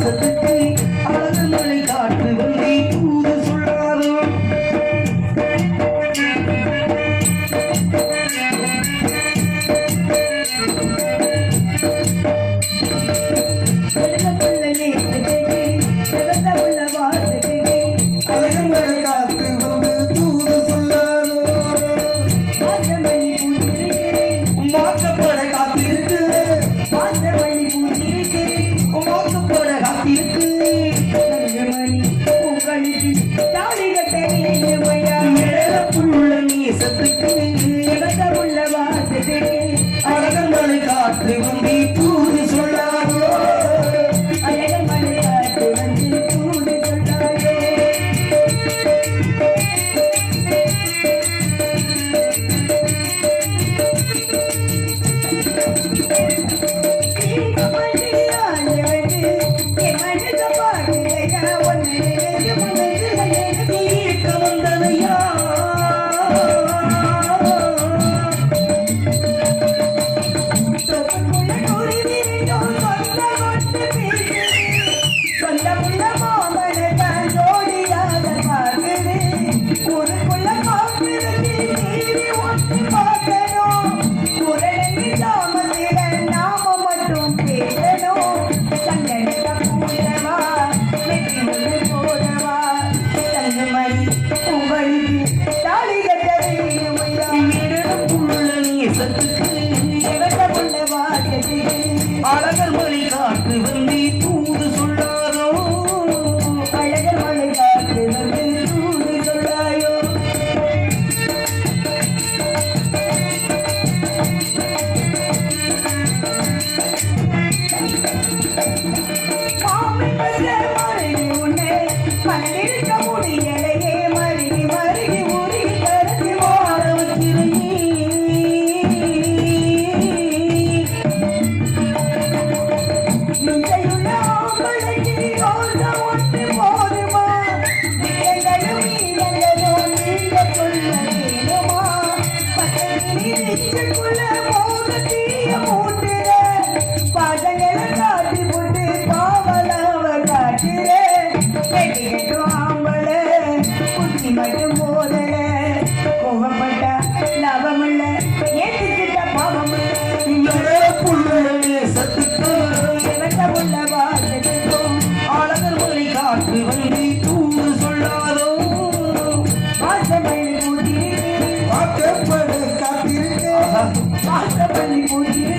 Thank you. living Por favor. சிமக்கும் போதல கோவப்பட்ட லாபமல்ல ஏத்துக்கிட்ட பாவம் காற்று வந்து தூது சொல்லாதோ. வாசப்பள்ளி பூத்திருக்கு வாசப்பள்ளி பூத்திருக்கு